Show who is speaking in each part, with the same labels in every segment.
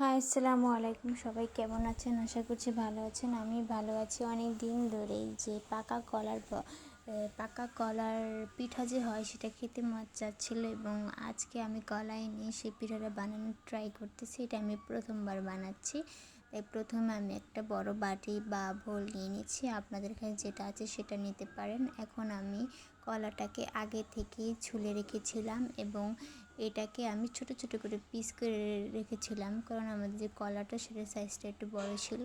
Speaker 1: High, আসসালামু আলাইকুম। সবাই কেমন আছেন? আশা করছি ভালো আছেন। আমি ভালো আছি অনেক দিন ধরেই। যে পাকা কলার পাকা কলার পিঠা যে হয়, সেটা খেতে মজা ছিল এবং আজকে আমি কলাই নিয়ে সেই পিঠাটা বানানোর ট্রাই করতেছি। এটা আমি প্রথমবার বানাচ্ছি। তাই প্রথমে আমি একটা বড় বাটি বা বোল নিয়ে নিচ্ছি। আপনাদের কাছে যেটা আছে সেটা নিতে পারেন। এখন আমি কলাটাকে আগে থেকেই ছুলে রেখেছিলাম এবং এটাকে আমি ছোট ছোট করে পিস করে রেখেছিলাম। কারণ আমাদের যে কলাটা সেটার সাইজটা একটু বড় ছিল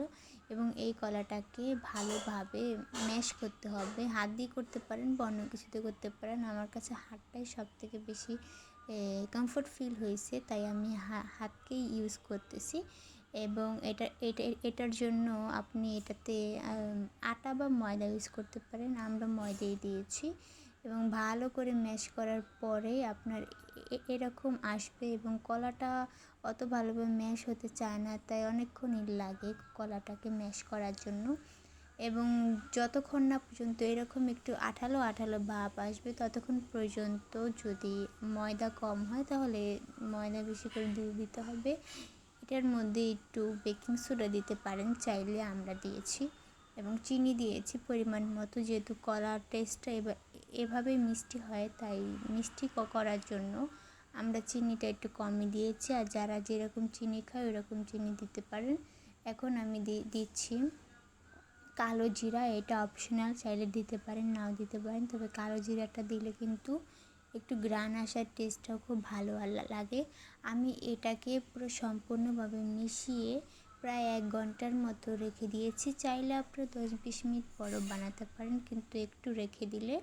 Speaker 1: এবং এই কলাটাকে ভালোভাবে ম্যাশ করতে হবে। হাত দিয়ে করতে পারেন বা অন্য কিছুতে করতে পারেন। আমার কাছে হাতটাই সব থেকে বেশি কমফোর্ট ফিল হয়েছে। তাই আমি হাতকেই ইউজ করতেছি। এবং এটা এটা, এটার জন্য আপনি এটাতে আটা বা ময়দা ইউজ করতে পারেন। আমরা ময়দাই দিয়েছি এবং ভালো করে ম্যাশ করার পরে আপনার এরকম আসবে এবং কলাটা অত ভালোভাবে ম্যাশ হতে চায় না, তাই অনেকক্ষণই লাগে কলাটাকে ম্যাশ করার জন্য। এবং যতক্ষণ না পর্যন্ত এরকম একটু আঠালো আঠালো ভাব আসবে, ততক্ষণ পর্যন্ত যদি ময়দা কম হয়, তাহলে ময়দা বেশি করে দিয়ে দিতে হবে। এটার মধ্যে একটু বেকিং সোডা দিতে পারেন, চাইলে আমরা দিয়েছি এবং চিনি দিয়েছি পরিমাণ মতো, যেহেতু কলার টেস্টটা এভাবেই মিষ্টি হয়, তাই মিষ্টি করার জন্য আমরা চিনিটা একটু কমই দিয়েছি। আর যারা যেরকম চিনি খায়, ওরকম চিনি দিতে পারেন। এখন আমি দিচ্ছি কালো জিরা, এটা অপশনাল চাইলে দিতে পারেন, নাও দিতে পারেন। তবে কালো জিরাটা দিলে কিন্তু একটু গ্রান আসার টেস্টটাও খুব ভালো লাগে। আমি এটাকে পুরো সম্পূর্ণভাবে মিশিয়ে প্রায় এক ঘণ্টার মতো রেখে দিয়েছি। চাইলে আপনারা দশ বিশ মিনিট পরও বানাতে পারেন, কিন্তু একটু রেখে দিলে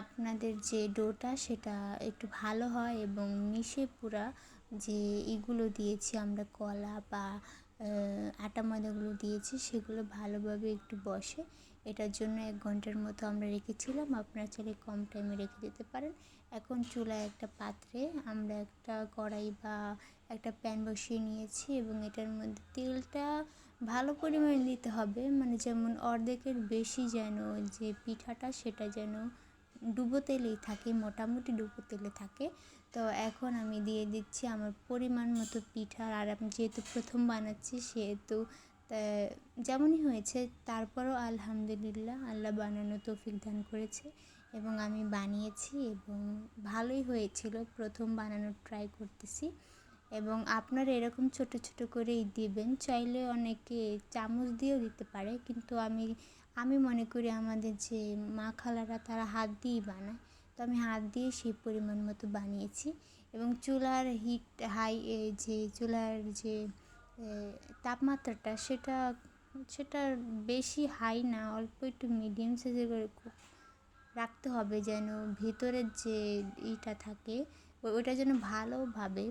Speaker 1: আপনাদের যে ডোটা সেটা একটু ভালো হয় এবং মিশে পুরা যে এগুলো দিয়েছি আমরা কলা বা আটা ময়দাগুলো দিয়েছি, সেগুলো ভালোভাবে একটু বসে। এটার জন্য এক ঘণ্টার মতো আমরা রেখেছিলাম, আপনারা চাইলে কম টাইমে রেখে দিতে পারেন। এখন চুলায় একটা পাত্রে আমরা একটা কড়াই বা একটা প্যান বসিয়ে নিয়েছি এবং এটার মধ্যে তেলটা ভালো পরিমাণে দিতে হবে। মানে যেমন অর্ধেকের বেশি যেন যে পিঠাটা, সেটা যেন ডুবো তেলেই থাকে, মোটামুটি ডুবো তেলে থাকে। তো এখন আমি দিয়ে দিচ্ছি আমার পরিমাণ মতো পিঠা। আর আমি যেহেতু প্রথম বানাচ্ছি, সেহেতু যেমনই হয়েছে, তারপরও আলহামদুলিল্লাহ আল্লাহ বানানো তৌফিক দান করেছে। এবং আমি বানিয়েছি এবং ভালোই হয়েছিল। প্রথম বানানোর ট্রাই করতেছি। এবং আপনারা এরকম ছোট ছোট করেই দিবেন। চাইলে অনেকে চামচ দিয়েও দিতে পারে। কিন্তু আমি আমি মনে করি আমাদের যে মা খালারা তারা হাত দিয়েই বানায়। তো আমি হাত দিয়ে সেই পরিমাণ মতো বানিয়েছি এবং চুলার হিট হাই যে চুলার যে তাপমাত্রাটা সেটা সেটা বেশি হাই না, অল্প একটু মিডিয়াম সাইজের করে রাখতে হবে যেন ভেতরের যে ইটা থাকে ওটা যেন ভালোভাবে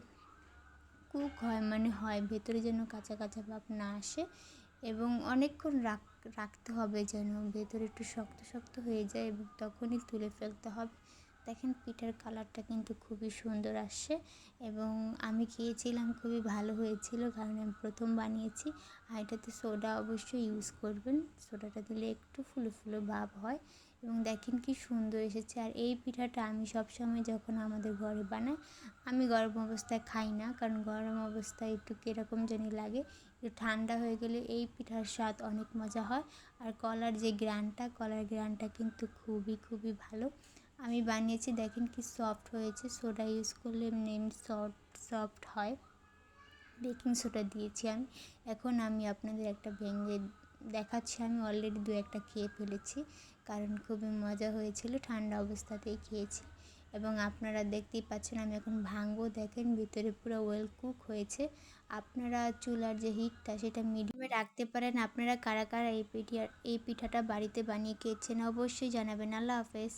Speaker 1: কুক হয় মানে হয়, ভেতরে যেন কাঁচা কাঁচা ভাব না আসে এবং অনেকক্ষণ রাখ, রাখতে হবে যেন ভেতরে একটু শক্ত শক্ত হয়ে যায় এবং তখনই তুলে ফেলতে হবে। দেখেন পিঠার কালারটা কিন্তু খুবই সুন্দর আসছে এবং আমি খেয়েছিলাম, খুবই ভালো হয়েছিল কারণ আমি প্রথম বানিয়েছি। আর এটাতে সোডা অবশ্যই ইউজ করবেন। সোডাটা দিলে একটু ফুলো ফুলো ভাব হয়। এবং দেখেন কি সুন্দর এসেছে। আর এই পিঠাটা আমি সবসময় যখন আমাদের ঘরে বানাই, আমি গরম অবস্থায় খাই না, কারণ গরম অবস্থায় একটু কীরকম জানি লাগে, একটু ঠান্ডা হয়ে গেলে এই পিঠার স্বাদ অনেক মজা হয়। আর কলার যে গ্রানটা, কলার গ্রানটা কিন্তু খুবই খুবই ভালো। আমি বানিয়েছি, দেখেন কি সফট হয়েছে সোডা ইউজ করলে এমনি সফট সফট হয়। বেকিং সোডা দিয়েছি আমি। এখন আমি আপনাদের একটা ভেঙে দেখাচ্ছি, আমি অলরেডি দু একটা খেয়ে ফেলেছি। কারণ খুবই মজা হয়েছিল, ঠান্ডা অবস্থাতেই খেয়েছি। এবং আপনারা দেখতেই পাচ্ছেন, আমি এখন ভাঙবো দেখেন ভিতরে পুরো ওয়েল কুক হয়েছে। আপনারা চুলার যে হিটটা সেটা মিডিয়ামে রাখতে পারেন। আপনারা কারা কারা এই পিঠা, এই পিঠাটা বাড়িতে বানিয়ে খেয়েছেন, অবশ্যই জানাবেন। আল্লাহ হাফেজ।